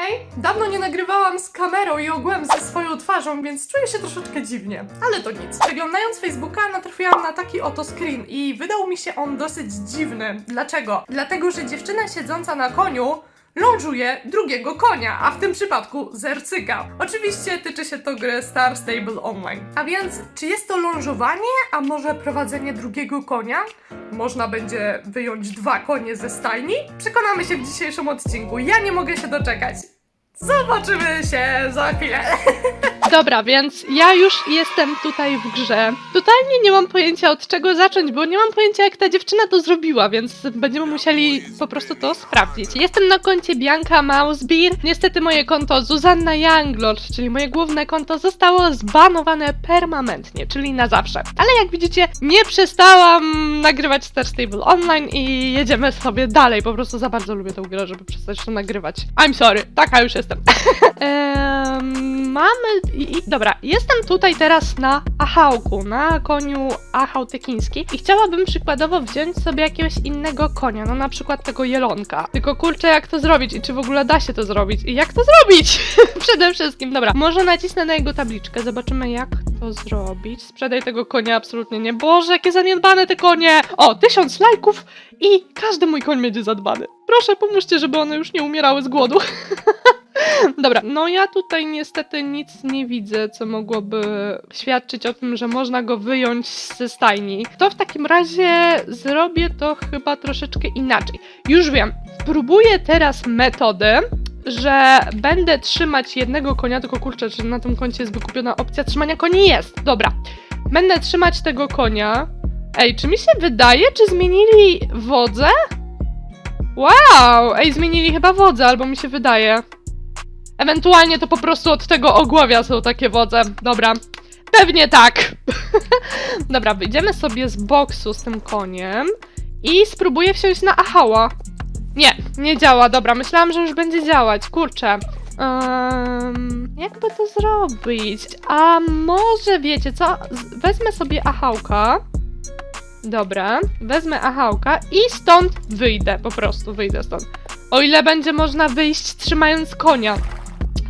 Hej, dawno nie nagrywałam z kamerą i ogółem ze swoją twarzą, więc czuję się troszeczkę dziwnie. Ale to nic. Przeglądając Facebooka natrafiłam na taki oto screen i wydał mi się on dosyć dziwny. Dlaczego? Dlatego, że dziewczyna siedząca na koniu lążuje drugiego konia, a w tym przypadku zercyka. Oczywiście tyczy się to gry Star Stable Online. A więc, czy jest to lążowanie, a może prowadzenie drugiego konia? Można będzie wyjąć dwa konie ze stajni? Przekonamy się w dzisiejszym odcinku. Ja nie mogę się doczekać. Zobaczymy się za chwilę. Dobra, więc ja już jestem tutaj w grze. Totalnie nie mam pojęcia od czego zacząć, bo nie mam pojęcia jak ta dziewczyna to zrobiła, więc będziemy musieli po prostu to sprawdzić. Jestem na koncie Bianca Mousebeer. Niestety moje konto Zuzanna Younglord, czyli moje główne konto, zostało zbanowane permanentnie, czyli na zawsze. Ale jak widzicie, nie przestałam nagrywać Star Stable Online i jedziemy sobie dalej. Po prostu za bardzo lubię tę grę, żeby przestać to nagrywać. I'm sorry, taka już jestem. Em, mamy. I, i, dobra, jestem tutaj teraz na Achałku, na koniu Achał Tekiński i chciałabym przykładowo wziąć sobie jakiegoś innego konia, no na przykład tego jelonka. Tylko kurczę, jak to zrobić i czy w ogóle da się to zrobić i jak to zrobić? Przede wszystkim, dobra, może nacisnę na jego tabliczkę, zobaczymy jak to zrobić. Sprzedaj tego konia absolutnie nie. Boże, jakie zaniedbane te konie! O, tysiąc lajków i każdy mój koń będzie zadbany. Proszę, pomóżcie, żeby one już nie umierały z głodu. Dobra, no ja tutaj niestety nic nie widzę, co mogłoby świadczyć o tym, że można go wyjąć ze stajni. To w takim razie zrobię to chyba troszeczkę inaczej. Już wiem, spróbuję teraz metodę, że będę trzymać jednego konia, tylko kurczę, czy na tym koncie jest wykupiona opcja trzymania koni? Jest, dobra. Będę trzymać tego konia. Ej, czy mi się wydaje, czy zmienili wodze? Wow! Ej, zmienili chyba wodze, albo mi się wydaje. Ewentualnie to po prostu od tego ogłowia są takie wodze. Dobra. Pewnie tak. Dobra, wyjdziemy sobie z boksu z tym koniem i spróbuję wsiąść na Ahała. Nie, nie działa. Dobra, myślałam, że już będzie działać. Kurczę. Um, jakby to zrobić? A może wiecie co? Wezmę sobie Ahałka. Dobra, wezmę Ahałka i stąd wyjdę. Po prostu wyjdę stąd. O ile będzie można wyjść trzymając konia,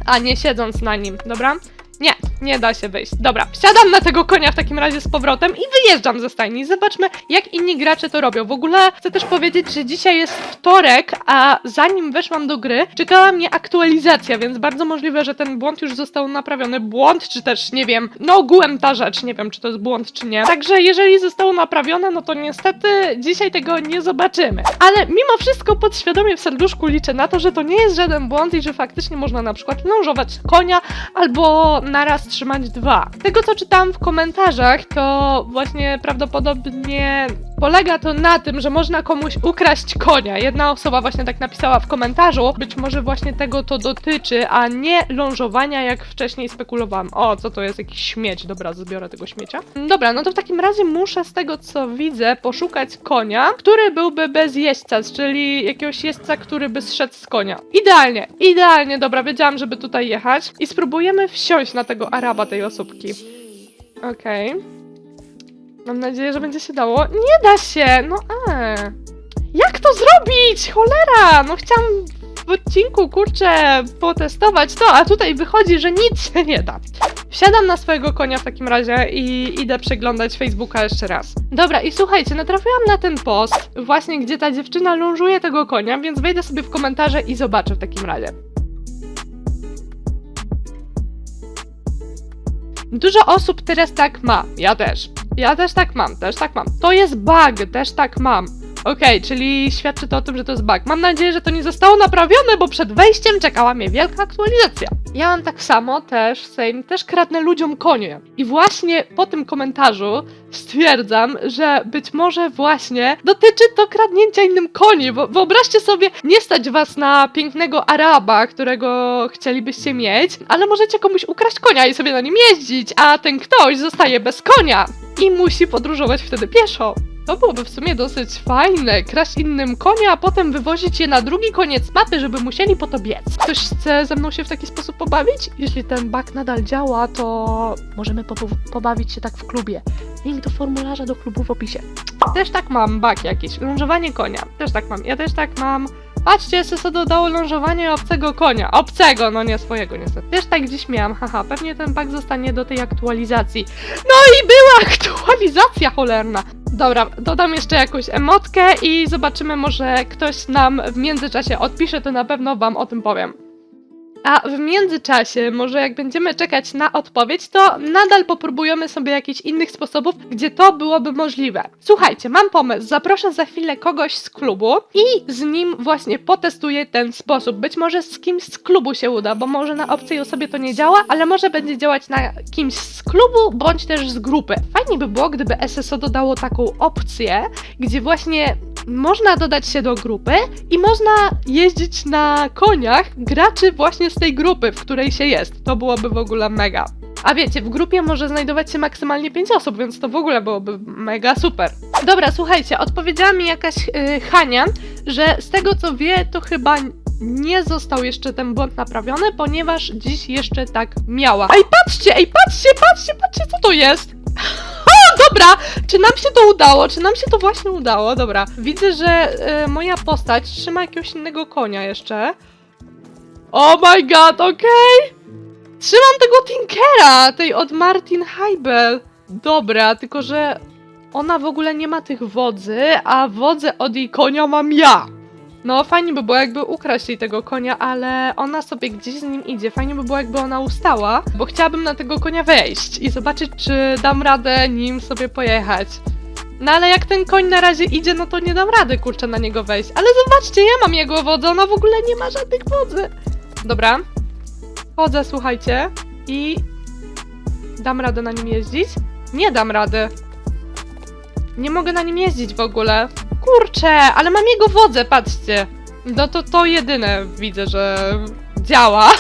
a nie siedząc na nim, dobra? Nie, nie da się wyjść. Dobra, wsiadam na tego konia w takim razie z powrotem i wyjeżdżam ze stajni. Zobaczmy, jak inni gracze to robią. W ogóle chcę też powiedzieć, że dzisiaj jest wtorek, a zanim weszłam do gry, czekała mnie aktualizacja, więc bardzo możliwe, że ten błąd już został naprawiony. Błąd, czy też, nie wiem, no ogółem ta rzecz, nie wiem, czy to jest błąd, czy nie. Także jeżeli zostało naprawione, no to niestety dzisiaj tego nie zobaczymy. Ale mimo wszystko podświadomie w serduszku liczę na to, że to nie jest żaden błąd i że faktycznie można na przykład lążować konia albo naraz trzymać dwa. Z tego co czytałam w komentarzach, to właśnie prawdopodobnie polega to na tym, że można komuś ukraść konia. Jedna osoba właśnie tak napisała w komentarzu, być może właśnie tego to dotyczy, a nie lążowania, jak wcześniej spekulowałam. O, co to jest jakiś śmieć? Dobra, zbiorę tego śmiecia. Dobra, no to w takim razie muszę z tego co widzę poszukać konia, który byłby bez jeźdźca, czyli jakiegoś jeźdźca, który by zszedł z konia. Idealnie, idealnie, dobra, wiedziałam, żeby tutaj jechać i spróbujemy wsiąść na tego Araba tej osóbki. Okej. Mam nadzieję, że będzie się dało. Nie da się! No e. Jak to zrobić? Cholera! No chciałam w odcinku, kurczę, potestować to, a tutaj wychodzi, że nic się nie da. Wsiadam na swojego konia w takim razie i idę przeglądać Facebooka jeszcze raz. Dobra, i słuchajcie, natrafiłam na ten post, właśnie gdzie ta dziewczyna lążuje tego konia, więc wejdę sobie w komentarze i zobaczę w takim razie. Dużo osób teraz tak ma. Ja też. Ja też tak mam, też tak mam. To jest bug, też tak mam. Okej, czyli świadczy to o tym, że to jest bug. Mam nadzieję, że to nie zostało naprawione, bo przed wejściem czekała mnie wielka aktualizacja. Ja mam tak samo też, same, też kradnę ludziom konie. I właśnie po tym komentarzu stwierdzam, że być może właśnie dotyczy to kradnięcia innym koni, bo wyobraźcie sobie, nie stać was na pięknego Araba, którego chcielibyście mieć, ale możecie komuś ukraść konia i sobie na nim jeździć, a ten ktoś zostaje bez konia i musi podróżować wtedy pieszo. To byłoby w sumie dosyć fajne, kraść innym konia, a potem wywozić je na drugi koniec mapy, żeby musieli po to biec. Ktoś chce ze mną się w taki sposób pobawić? Jeśli ten bug nadal działa, to możemy po pobawić się tak w klubie. Link do formularza do klubu w opisie. Też tak mam, bug jakiś. Lążowanie konia. Też tak mam. Ja też tak mam. Patrzcie, SSO dodało lążowanie obcego konia. Obcego, no nie swojego niestety. Też tak gdzieś miałam, haha, pewnie ten pak zostanie do tej aktualizacji. No i była aktualizacja cholerna. Dobra, dodam jeszcze jakąś emotkę i zobaczymy, może ktoś nam w międzyczasie odpisze, to na pewno wam o tym powiem. A w międzyczasie, może jak będziemy czekać na odpowiedź, to nadal popróbujemy sobie jakichś innych sposobów, gdzie to byłoby możliwe. Słuchajcie, mam pomysł. Zaproszę za chwilę kogoś z klubu i z nim właśnie potestuję ten sposób. Być może z kimś z klubu się uda, bo może na obcej osobie to nie działa, ale może będzie działać na kimś z klubu bądź też z grupy. Fajnie by było, gdyby SSO dodało taką opcję, gdzie właśnie można dodać się do grupy i można jeździć na koniach graczy właśnie z tej grupy, w której się jest. To byłoby w ogóle mega. A wiecie, w grupie może znajdować się maksymalnie 5 osób, więc to w ogóle byłoby mega super. Dobra, słuchajcie, odpowiedziała mi jakaś yy, Hania, że z tego co wie, to chyba nie został jeszcze ten błąd naprawiony, ponieważ dziś jeszcze tak miała. Ej, patrzcie, ej, patrzcie, patrzcie, patrzcie, co to jest? Dobra, czy nam się to udało? Czy nam się to właśnie udało? Dobra, widzę, że e, moja postać trzyma jakiegoś innego konia jeszcze. Oh my god, okej! Trzymam tego Tinkera, tej od Martin Heibel. Dobra, tylko że ona w ogóle nie ma tych wodzy, a wodzę od jej konia mam ja. No, fajnie by było, jakby ukraść jej tego konia, ale ona sobie gdzieś z nim idzie. Fajnie by było, jakby ona ustała, bo chciałabym na tego konia wejść i zobaczyć, czy dam radę nim sobie pojechać. No ale jak ten koń na razie idzie, no to nie dam rady, kurczę, na niego wejść. Ale zobaczcie, ja mam jego wodę, ona w ogóle nie ma żadnych wodzy. Dobra. Chodzę, słuchajcie, i dam radę na nim jeździć? Nie dam rady. Nie mogę na nim jeździć w ogóle. Kurczę, ale mam jego wodzę, patrzcie. No to to jedyne widzę, że działa.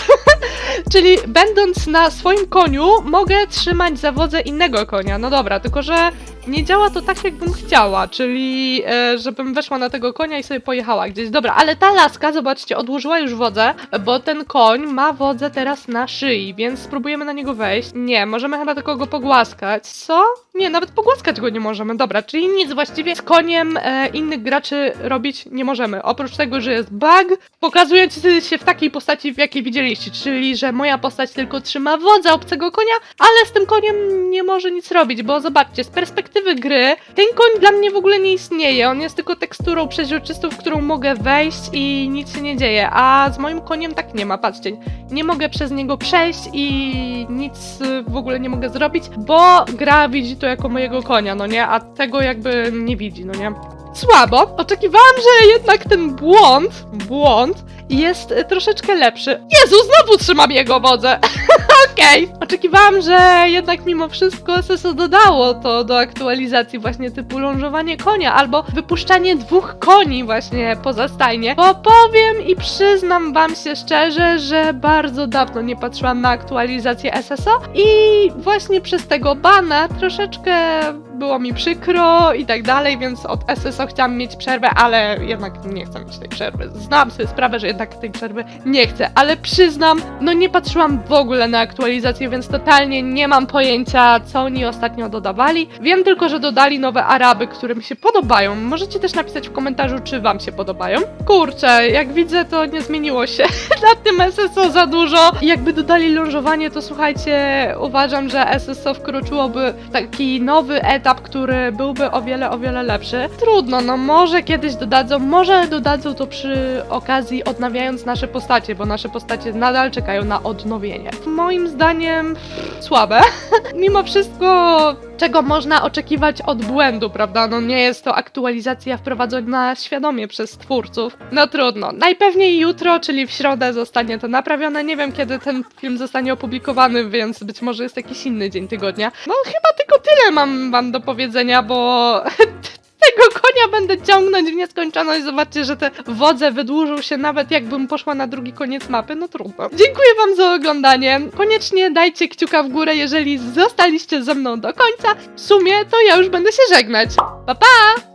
Czyli będąc na swoim koniu, mogę trzymać za wodzę innego konia. No dobra, tylko że nie działa to tak, jakbym chciała, czyli e, żebym weszła na tego konia i sobie pojechała gdzieś. Dobra, ale ta laska, zobaczcie, odłożyła już wodzę, bo ten koń ma wodzę teraz na szyi, więc spróbujemy na niego wejść. Nie, możemy chyba tylko go pogłaskać. Co? Nie, nawet pogłaskać go nie możemy. Dobra, czyli nic właściwie z koniem e, innych graczy robić nie możemy. Oprócz tego, że jest bug, pokazujący się w takiej postaci, w jakiej widzieliście, czyli że moja postać tylko trzyma wodza obcego konia, ale z tym koniem nie może nic robić, bo zobaczcie, z perspektywy gry ten koń dla mnie w ogóle nie istnieje. On jest tylko teksturą przeźroczystą, w którą mogę wejść i nic się nie dzieje, a z moim koniem tak nie ma, patrzcie. Nie mogę przez niego przejść i nic w ogóle nie mogę zrobić, bo gra widzi to jako mojego konia, no nie? A tego jakby nie widzi, no nie? Słabo. Oczekiwałam, że jednak ten błąd, błąd jest y, troszeczkę lepszy. Jezu, znowu trzymam jego wodzę. Okej. Oczekiwałam, że jednak mimo wszystko SSO dodało to do aktualizacji właśnie typu lążowanie konia albo wypuszczanie dwóch koni właśnie poza stajnie. Bo powiem i przyznam wam się szczerze, że bardzo dawno nie patrzyłam na aktualizację SSO i właśnie przez tego bana troszeczkę było mi przykro i tak dalej, więc od SSO chciałam mieć przerwę, ale jednak nie chcę mieć tej przerwy. Znam sobie sprawę, że jednak tej przerwy nie chcę, ale przyznam, no nie patrzyłam w ogóle na aktualizację, więc totalnie nie mam pojęcia, co oni ostatnio dodawali. Wiem tylko, że dodali nowe Araby, które mi się podobają. Możecie też napisać w komentarzu, czy wam się podobają. Kurczę, jak widzę, to nie zmieniło się na tym SSO za dużo. Jakby dodali lążowanie, to słuchajcie, uważam, że SSO wkroczyłoby w taki nowy etap, który byłby o wiele, o wiele lepszy. Trudno, no może kiedyś dodadzą, może dodadzą to przy okazji odnawiając nasze postacie, bo nasze postacie nadal czekają na odnowienie. Moim zdaniem słabe. Mimo wszystko, czego można oczekiwać od błędu, prawda? No nie jest to aktualizacja wprowadzona świadomie przez twórców. No trudno. Najpewniej jutro, czyli w środę zostanie to naprawione. Nie wiem kiedy ten film zostanie opublikowany, więc być może jest jakiś inny dzień tygodnia. No chyba tylko tyle mam wam do powiedzenia, bo konia będę ciągnąć w nieskończoność. Zobaczcie, że te wodze wydłużą się nawet jakbym poszła na drugi koniec mapy. No trudno. Dziękuję wam za oglądanie. Koniecznie dajcie kciuka w górę, jeżeli zostaliście ze mną do końca. W sumie to ja już będę się żegnać. Pa pa!